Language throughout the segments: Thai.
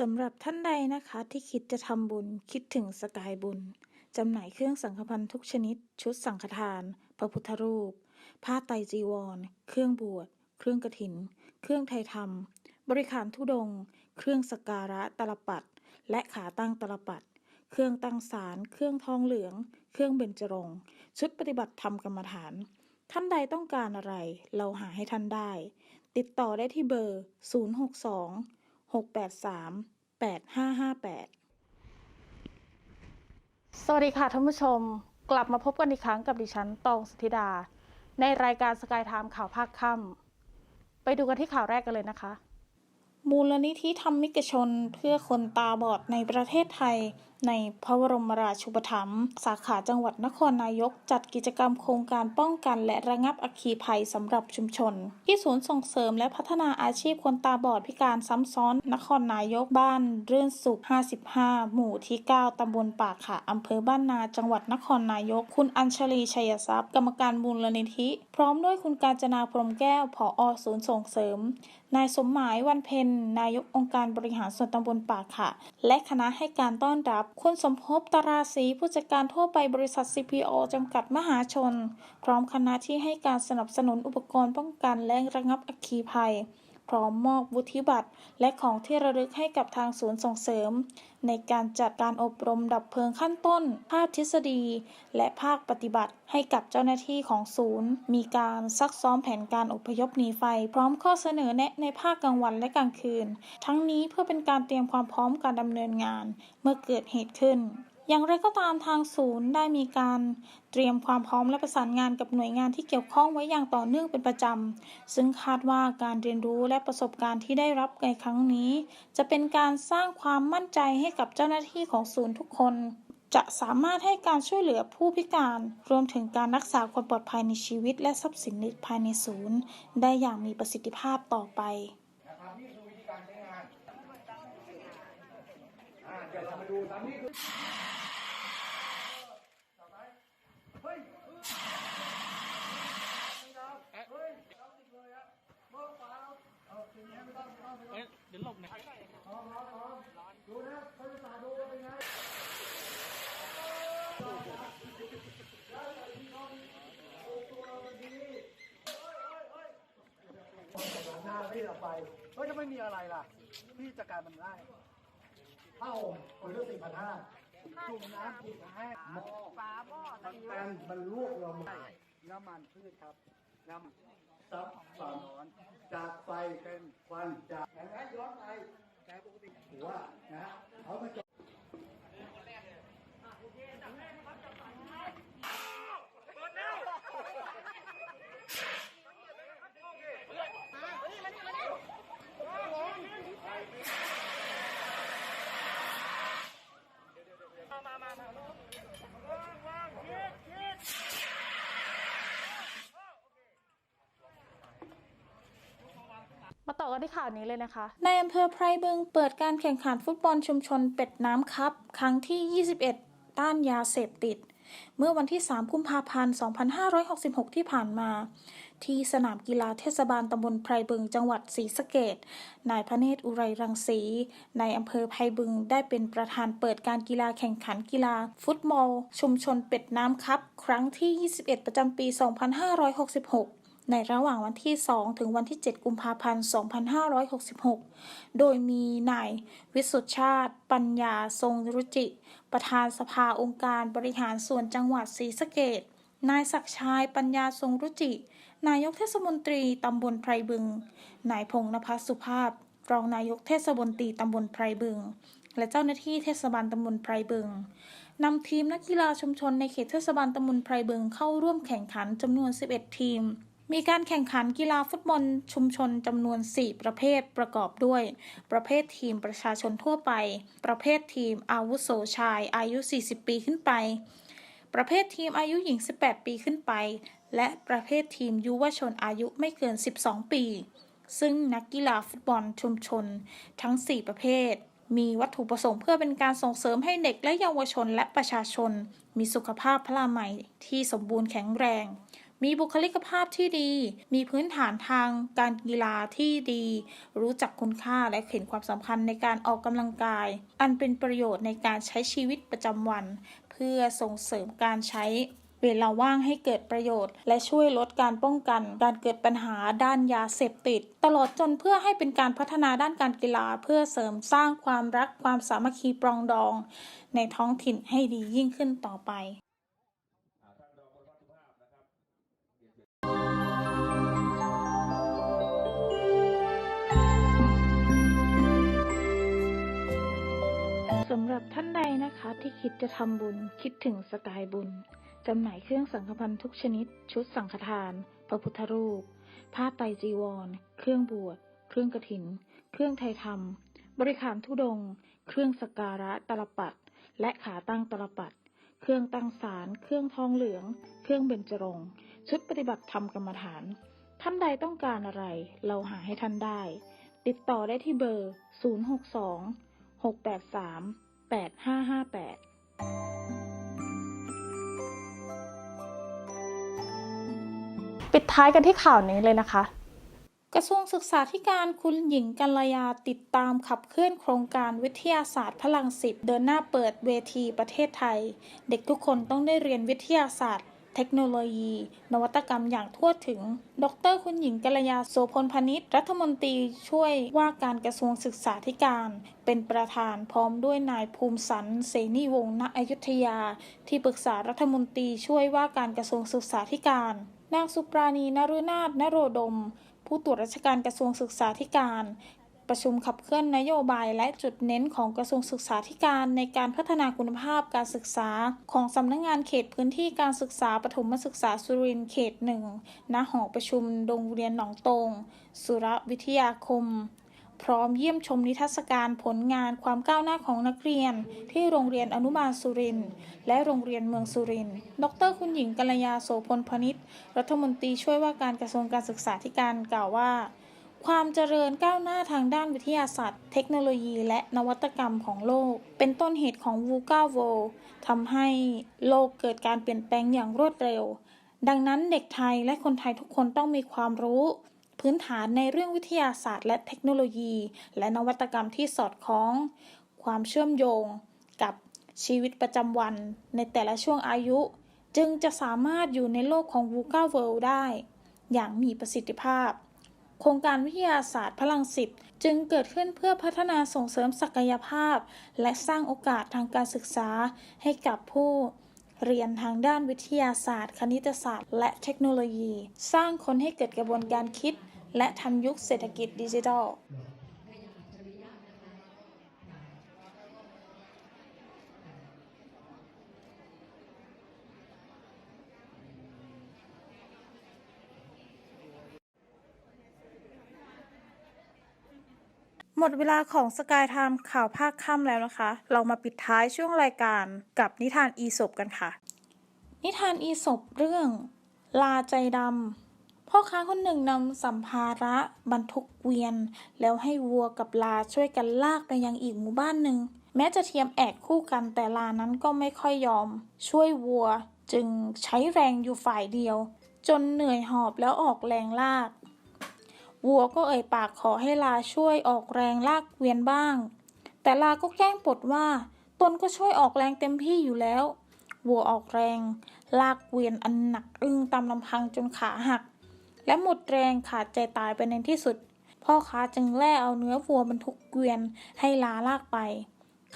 สำหรับท่านใดนะคะที่คิดจะทำบุญคิดถึงสกายบุญจำหน่ายเครื่องสังฆพันธ์ทุกชนิด ชุดสังฆทาน พระพุทธรูป ผ้าไตรจีวร เครื่องบวช เครื่องกฐิน เครื่องไทยธรรม บริขารทุดง เครื่องสกการะตลปัด และขาตั้งตลปัด เครื่องตั้งสาร เครื่องทองเหลือง เครื่องเบญจรงค์ชุดปฏิบัติธรรมกรรมฐาน ท่านใดต้องการอะไร เราหาให้ท่านได้ ติดต่อได้ที่เบอร์ 062 683 8558 สวัสดีค่ะท่านผู้ชม กลับมาพบกันอีกครั้งกับดิฉันตองสุธิดา ในรายการสกายไทม์ข่าวภาคค่ำไปดูกันที่ข่าวแรกกันเลยนะคะ มูลนิธิธรรมิกชนเพื่อคนตาบอดในประเทศไทยในพระบรมราชูปถัมภ์สาขาจังหวัดนครนายก จัดกิจกรรมโครงการป้องกันและระงับอัคคีภัยสำหรับชุมชน ที่ศูนย์ส่งเสริมและพัฒนาอาชีพคนตาบอดพิการซ้ำซ้อน นครนายกบ้านเรื่นสุข 55 หมู่ที่ 9 ตำบลปากขาอำเภอบ้านนา จังหวัดนครนายก คุณอัญชลีชัยทรัพย์ กรรมการมูลนิธิ พร้อมด้วยคุณกาญจนาพรมแก้วผอศูนย์ส่งเสริม นายสมหมายวันเพ็ญนายกองค์การบริหารส่วนตำบลปากขะและคณะให้การต้อนรับคุณสมภพตราศีผู้จัดการทั่วไปบริษัท CPO จำกัดมหาชน พร้อมคณะที่ให้การสนับสนุนอุปกรณ์ป้องกันและระงับอัคคีภัย พร้อมมอบวุฒิบัตร และของที่ระลึกให้กับทางศูนย์ส่งเสริม ในการจัดการอบรมดับเพลิงขั้นต้น ภาคทฤษฎี และภาคปฏิบัติให้กับเจ้าหน้าที่ของศูนย์ มีการซักซ้อมแผนการอพยพหนีไฟ พร้อมข้อเสนอแนะในภาคกลางวันและกลางคืน ทั้งนี้เพื่อเป็นการเตรียมความพร้อมการดำเนินงาน เมื่อเกิดเหตุขึ้น อย่างไรก็ตามทางศูนย์ได้มีการเตรียมความพร้อมและประสานงานกับหน่วยงานที่เกี่ยวข้องไว้อย่างต่อเนื่องเป็นประจำ ซึ่งคาดว่าการเรียนรู้และประสบการณ์ที่ได้รับในครั้งนี้ จะเป็นการสร้างความมั่นใจให้กับเจ้าหน้าที่ของศูนย์ทุกคน จะสามารถให้การช่วยเหลือผู้พิการ รวมถึงการรักษาความปลอดภัยในชีวิต และทรัพย์สินภายในศูนย์ ได้อย่างมีประสิทธิภาพต่อไปอ่าเดี๋ยวจะมาดูตามนี้คือจับไหมเฮ้ยเฮ้ยเอาติดเลยอะเมื่อฟ้าเอาทีนี้ไม่ต้องไม่ต้องไม่ต้อง เอ้ยเดี๋ยวหลบหน่อย พร้อมพร้อมพร้อมดูนะเขาจะตาดูว่าเป็นไง หน้าพี่เราไปเฮ้ยถ้าไม่มีอะไรล่ะ พี่จัดการมันได้ผ้าห่มคนละสี่พันห้าจุ่มน้ำผิดให้ฝาหม้อมันแตนมันลวกเราหมดน้ำมันพืชครับ น้ซับฝันจากไฟเป็นควันจากอย่างนั้นย้อนไปำแต่ปกติหัวนะฮะเขามาจ ต่อกันที่ข่าวนี้เลยนะคะ ในอำเภอไพรบึงเปิดการแข่งขันฟุตบอลชุมชนเป็ดน้ำครับ ครั้งที่ 21 ต้านยาเสพติด เมื่อวันที่ 3 กุมภาพันธ์ 2566 ที่ผ่านมา ที่สนามกีฬาเทศบาลตำบลไพรบึงจังหวัดศรีสะเกดนายพระเนตรอุไรรังสี ในอำเภอไพรบึงได้เป็นประธานเปิดการกีฬาแข่งขันกีฬา ฟุตบอลชุมชนเป็ดน้ำครับ ครั้งที่ 21 ประจำปี 2566 ในระหว่างวันที่ 2 ถึงวันที่ 7 กุมภาพันธ์ 2566 โดยมีนายวิสุทธชาติ ปัญญาทรงรุจิ ประธานสภาองค์การบริหารส่วนจังหวัดศรีสะเกดนายศักชัยปัญญาทรงรุจิ นายกเทศมนตรีตำบลไพรบึง นายพงษ์นภัสสุภาพ รองนายกเทศมนตรีตำบลไพรบึง และเจ้าหน้าที่เทศบาลตำบลไพรบึงนำทีมนักกีฬาชุมชนในเขตเทศบาลตำบลไพรบึงเข้าร่วมแข่งขันจำนวน 11 ทีม มีการแข่งขันกีฬาฟุตบอลชุมชนจำนวน 4 ประเภทประกอบด้วย ประเภททีมประชาชนทั่วไป ประเภททีมอาวุโสชายอายุ 40 ปีขึ้นไป ประเภททีมอายุหญิง 18 ปีขึ้นไป และประเภททีมยุวชนอายุไม่เกิน 12 ปี ซึ่งนักกีฬาฟุตบอลชุมชน ทั้ง 4 ประเภท มีวัตถุประสงค์เพื่อเป็นการส่งเสริมให้เด็กและเยาวชนและประชาชน มีสุขภาพพลามัยที่สมบูรณ์แข็งแรง มีบุคลิกภาพที่ดี มีพื้นฐานทางการกีฬาที่ดี รู้จักคุณค่าและเห็นความสำคัญในการออกกำลังกาย อันเป็นประโยชน์ในการใช้ชีวิตประจำวัน เพื่อส่งเสริมการใช้เวลาว่างให้เกิดประโยชน์ และช่วยลดการป้องกัน การเกิดปัญหาด้านยาเสพติด ตลอดจนเพื่อให้เป็นการพัฒนาด้านการกีฬา เพื่อเสริมสร้างความรักความสามัคคีปรองดอง ในท้องถิ่นให้ดียิ่งขึ้นต่อไป นะคะที่คิดจะทำบุญคิดถึงสกายบุญจำหน่ายเครื่องสังฆพันธ์ทุกชนิด ชุดสังฆทาน พระพุทธรูป ผ้าไตรจีวร เครื่องบวช เครื่องกฐิน เครื่องไทยธรรม บริขารทุดง เครื่องสกการะตลปัด และขาตั้งตลปัด เครื่องตั้งสาร เครื่องทองเหลือง เครื่องเบญจรงค์ชุดปฏิบัติธรรมกรรมฐาน ท่านใดต้องการอะไร เราหาให้ท่านได้ ติดต่อได้ที่เบอร์ 062 683 8558ปิดท้ายกันที่ข่าวนี้เลยนะคะ กระทรวงศึกษาธิการคุณหญิงกัลยาติดตามขับเคลื่อนโครงการวิทยาศาสตร์พลังสิบเดินหน้าเปิดเวทีประเทศไทย เด็กทุกคนต้องได้เรียนวิทยาศาสตร์ เทคโนโลยี นวัตกรรมอย่างทั่วถึง ดร คุณหญิงกัลยาโสพลพนิษฐ์รัฐมนตรีช่วยว่าการกระทรวงศึกษาธิการ เป็นประธานพร้อมด้วยนายภูมิสันเสนีวงศ์ณอยุธยา ที่ปรึกษารัฐมนตรีช่วยว่าการกระทรวงศึกษาธิการ นางสุปราณีนรุนาถนโรดม ผู้ตรวจราชการกระทรวงศึกษาธิการ ประชุมขับเคลื่อนนโยบายและจุดเน้นของกระทรวงศึกษาธิการในการพัฒนาคุณภาพการศึกษา ของสำนักงงานเขตพื้นที่การศึกษาปฐมศึกษาสุรินทร์เขตหนึ่งณหอประชุมโรงเรียนหนองตง สุรวิทยาคม พร้อมเยี่ยมชมนิทรรศการผลงานความก้าวหน้าของนักเรียน ที่โรงเรียนอนุบาลสุรินทร์และโรงเรียนเมืองสุรินทร์ ดร คุณหญิงกัลยาโสพลพนิษฐ์รัฐมนตรีช่วยว่าการกระทรวงการศึกษาธิการกล่าวว่า ความเจริญก้าวหน้าทางด้านวิทยาศาสตร์ เทคโนโลยีและนวัตกรรมของโลก เป็นต้นเหตุของวูกาโวทำให้โลกเกิดการเปลี่ยนแปลงอย่างรวดเร็ว ดังนั้นเด็กไทยและคนไทยทุกคนต้องมีความรู้ พื้นฐานในเรื่องวิทยาศาสตร์ และเทคโนโลยี และนวัตกรรมที่สอดคล้อง ความเชื่อมโยง กับชีวิตประจำวัน ในแต่ละช่วงอายุ จึงจะสามารถอยู่ในโลกของ VUCA World ได้ อย่างมีประสิทธิภาพ โครงการวิทยาศาสตร์พลังสิบจึงเกิดขึ้นเพื่อพัฒนาส่งเสริมศักยภาพ และสร้างโอกาสทางการศึกษาให้กับผู้เรียนทางด้านวิทยาศาสตร์ คณิตศาสตร์ และเทคโนโลยี สร้างคนให้เกิดกระบวนการคิด และทันยุคเศรษฐกิจดิจิทัล หมดเวลาของสกายไทม์ข่าวภาคค่ำแล้วนะคะ เรามาปิดท้ายช่วงรายการกับนิทานอีสบกันค่ะ นิทานอีสบเรื่อง ลาใจดำพ่อค้าคนหนึ่งนำสัมภาระบรรทุกเกวียน แล้วให้วัวกับลาช่วยกันลากไปยังอีกหมู่บ้านหนึ่ง แม้จะเทียมแอกคู่กันแต่ลานั้นก็ไม่ค่อยยอม ช่วยวัวจึงใช้แรงอยู่ฝ่ายเดียว จนเหนื่อยหอบแล้วออกแรงลาก วัวก็เอ่ยปากขอให้ลาช่วยออกแรงลากเกวียนบ้าง แต่ลาก็แกล้งปดว่า ตนก็ช่วยออกแรงเต็มที่อยู่แล้ว วัวออกแรง ลากเกวียนอันหนักอึ้งตามลำพังจนขาหัก และหมดแรงขาดใจตายไปในที่สุด พ่อค้าจึงแล่เอาเนื้อวัวบรรทุกเกวียนให้ลาลากไป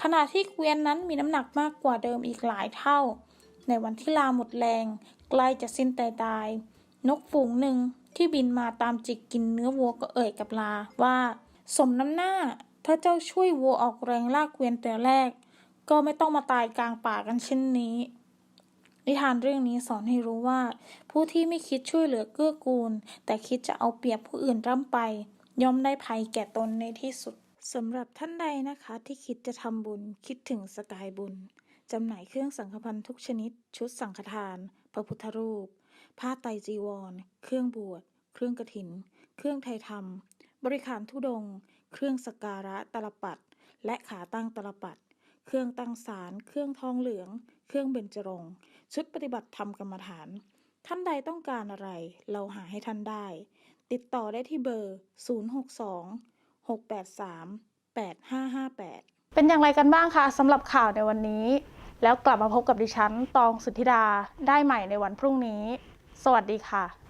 ขณะที่เกวียนนั้นมีน้ำหนักมากกว่าเดิมอีกหลายเท่า ในวันที่ลาหมดแรง ใกล้จะสิ้นใจตาย นกฝูงหนึ่งที่บินมาตามจิกกินเนื้อวัวก็เอ่ยกับลาว่า สมน้ำหน้า ถ้าเจ้าช่วยวัวออกแรงลากเกวียนแต่แรก ก็ไม่ต้องมาตายกลางป่ากันเช่นนี้ นิทานเรื่องนี้สอนให้รู้ว่า ผู้ที่ไม่คิดช่วยเหลือเกื้อกูล แต่คิดจะเอาเปรียบผู้อื่นร่ำไป ย่อมได้ภัยแก่ตนในที่สุดสำหรับท่านใดนะคะที่คิดจะทำบุญคิดถึงสกายบุญจำหน่ายเครื่องสังฆพันธ์ทุกชนิด ชุดสังฆทาน พระพุทธรูป ผ้าไตจีวร เครื่องบวช เครื่องกระถิน เครื่องไทยธรรม บริขารทุดง เครื่องสการะตลปัด และขาตั้งตลปัด เครื่องตั้งสาร เครื่องทองเหลือง เครื่องเบญจรงชุดปฏิบัติธรรมกรรมฐาน ท่านใดต้องการอะไร เราหาให้ท่านได้ ติดต่อได้ที่เบอร์ 062 683 8558 เป็นอย่างไรกันบ้างคะสำหรับข่าวในวันนี้ แล้วกลับมาพบกับดิฉัน ตองสุธิดาได้ใหม่ในวันพรุ่งนี้ สวัสดีค่ะ